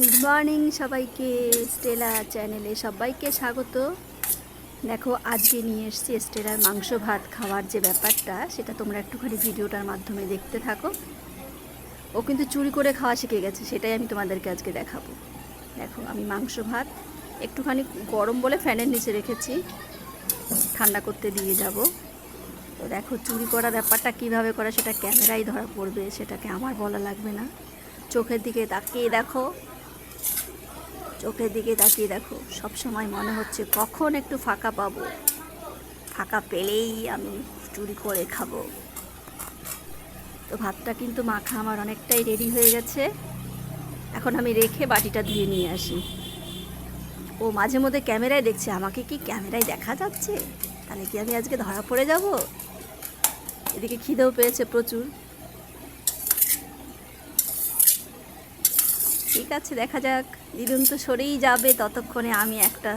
Good morning সবাইকে Stella চ্যানেলে সবাইকে স্বাগত। দেখো, আজকে নিয়ে এসেছি স্টেলার মাংস ভাত খাওয়ার যে ব্যাপারটা, সেটা তোমরা একটুখানি ভিডিওটার মাধ্যমে দেখতে থাকো। ও কিন্তু চুরি করে খাওয়া শিখে গেছে, সেটাই আমি তোমাদেরকে আজকে দেখাবো। দেখো, আমি মাংস ভাত একটুখানি গরম বলে ফ্যানের নিচে রেখেছি, ঠান্ডা করতে দিয়ে যাব। তো দেখো, চুরি করা ব্যাপারটা কীভাবে করা, সেটা ক্যামেরায় ধরা পড়বে, সেটাকে আমার বলা লাগবে না। চোখের দিকে তাকিয়ে দেখো চোখের দিকে তাকিয়ে দেখো সব সময় মনে হচ্ছে কখন একটু ফাঁকা পাবো। ফাঁকা পেলেই আমি চুরি করে খাব। তো ভাতটা কিন্তু মাখা আমার অনেকটাই রেডি হয়ে গেছে। এখন আমি রেখে বাটিটা ধুয়ে নিয়ে আসি। ও মাঝে মধ্যে ক্যামেরায় দেখছে, আমাকে কি ক্যামেরায় দেখা যাচ্ছে? তাহলে কি আমি আজকে ধরা পড়ে যাব? এদিকে খিদেও পেয়েছে প্রচুর। ঠিক আছে, দেখা যাক। দিদুন তো সরেই যাবে, ততক্ষণে আমি একটা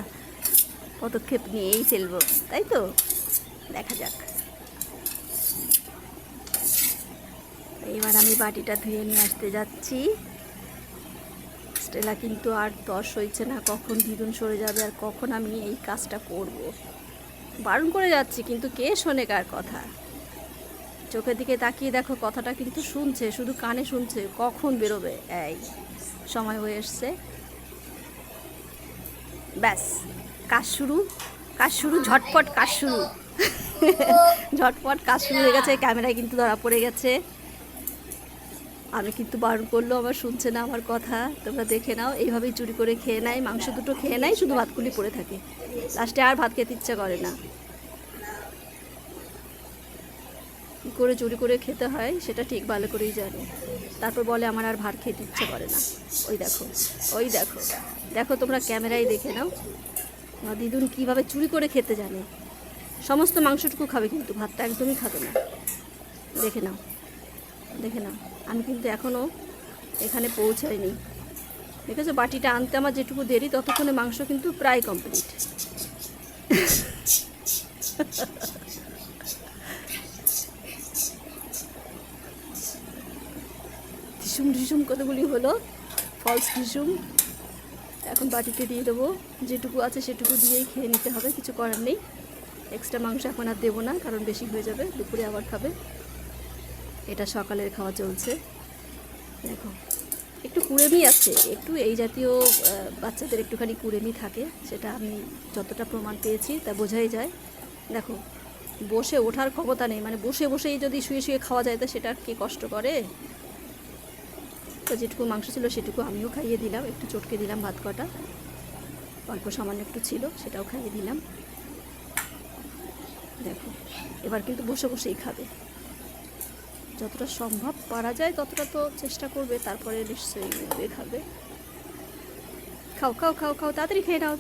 পদক্ষেপ নিয়েই ফেলব, তাই তো? দেখা যাক। এবার আমি বাটিটা ধুয়ে নিয়ে আসতে যাচ্ছি। স্টেলা কিন্তু আর দশ হইছে না, কখন দিদুন সরে যাবে আর কখন আমি এই কাজটা করব। বারণ করে যাচ্ছি, কিন্তু কে শোনে কার কথা? চোখের দিকে তাকিয়ে দেখো, কথাটা কিন্তু শুনছে, শুধু কানে শুনছে, কখন বেরোবে? এই, সময় হয়ে এসছে। ব্যাস, কাজ শুরু কাজ শুরু, ঝটপট কাজ শুরু। ঝটপট কাজ শুরু হয়ে গেছে, ক্যামেরায় কিন্তু ধরা পড়ে গেছে। আমি কিন্তু বারণ করল, আবার শুনছে না আমার কথা। তোমরা দেখে নাও, এইভাবেই চুরি করে খেয়ে নেয়, মাংস দুটো খেয়ে নেয়, শুধু ভাতগুলি পড়ে থাকে। লাস্টে আর ভাত খেতে ইচ্ছা করে না। কী করে চুরি করে খেতে হয়, সেটা ঠিক ভালো করেই জানে। তারপর বলে, আমার আর ভাত খেতে ইচ্ছে করে না। ওই দেখো ওই দেখো। দেখো, তোমরা ক্যামেরায় দেখে নাও। আমার দিদুন কীভাবে চুরি করে খেতে জানে। সমস্ত মাংসটুকু খাবে কিন্তু, ভাতটা একদমই খাবে না। দেখে নাও দেখে নাও। আমি কিন্তু এখনও এখানে পৌঁছাইনি। দেখেছ, বাটিটা আনতে আমার যেটুকু দেরি, ততক্ষণে মাংস কিন্তু প্রায় কমপ্লিট ঢিসুম ঢিসুম কতগুলি হলো? ফলস ঢিসুম এখন বাটিতে দিয়ে দেবো। যেটুকু আছে সেটুকু দিয়েই খেয়ে নিতে হবে, কিছু করার নেই। এক্সট্রা মাংস এখন আর দেবো না, কারণ বেশি হয়ে যাবে, দুপুরে আবার খাবে। এটা সকালের খাওয়া চলছে। দেখো, একটু কুড়েমি আছে। একটু এই জাতীয় বাচ্চাদের একটুখানি কুড়েমি থাকে, সেটা আমি যতটা প্রমাণ পেয়েছি, তা বোঝাই যায়। দেখো, বসে ওঠার ক্ষমতা নেই। মানে বসে বসেই যদি শুয়ে শুয়ে খাওয়া যায়, তা সেটা কে কষ্ট করে? তো যেটুকু মাংস ছিল সেটুকু আমিও খাইয়ে দিলাম। একটু চটকে দিলাম ভাত কটা। অল্প সামান্য একটু ছিল, সেটাও খাইয়ে দিলাম। দেখো, এবার কিন্তু বসে বসেই খাবে। যতটা সম্ভব পারা যায় ততটা তো চেষ্টা করবে, তারপরে নিশ্চয়ই খাবে। খাও খাও খাও খাও, তাড়াতাড়ি খেয়ে নাও।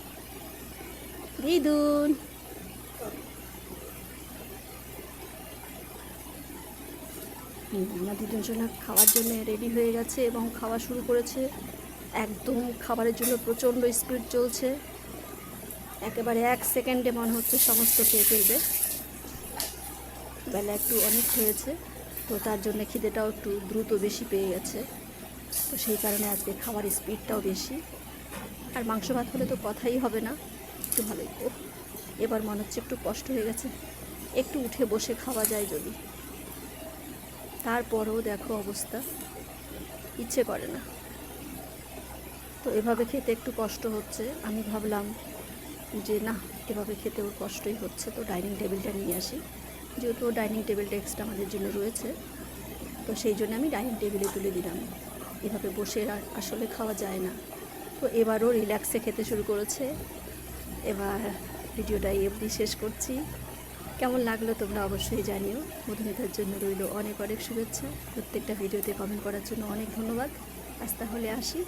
দিদুন। আমার দিদুন সোনা খাওয়ার জন্য রেডি হয়ে গেছে এবং খাওয়া শুরু করেছে। একদম খাবারের জন্য প্রচণ্ড স্পিড চলছে। একেবারে এক সেকেন্ডে মনে হচ্ছে সমস্ত খেয়ে ফেলবে। বেলা একটু অনেক হয়েছে, তো তার জন্য খিদেটাও একটু দ্রুত বেশি পেয়ে গেছে। তো সেই কারণে আজকে খাবার স্পিডটাও বেশি। আর মাংস ভাত হলে তো কথাই হবে না, একটু ভালোই এবার মনে হচ্ছে একটু কষ্ট হয়ে গেছে। একটু উঠে বসে খাওয়া যায় যদি। তারপরেও দেখো অবস্থা। ইচ্ছে করে না। তো এভাবে খেতে একটু কষ্ট হচ্ছে। আমি ভাবলাম যে না, এভাবে খেতে ওর কষ্টই হচ্ছে। তো ডাইনিং টেবিলটা নিয়ে আসি। যেহেতু ডাইনিং টেবিলটা এক্সট্রা আমাদের জন্য রয়েছে, তো সেই জন্য আমি ডাইনিং টেবিলে তুলে দিলাম। এভাবে বসে আসলে খাওয়া যায় না। তো এবারও রিল্যাক্সে খেতে শুরু করেছে। এবার ভিডিওটা অবধি শেষ করছি। কেমন লাগল তোমরা অবশ্যই জানিও। মধুমিতার জন্য রইল অনেক অনেক শুভেচ্ছা। প্রত্যেকটা ভিডিওতে কমেন্ট করার জন্য অনেক ধন্যবাদ। আজ তাহলে আসি।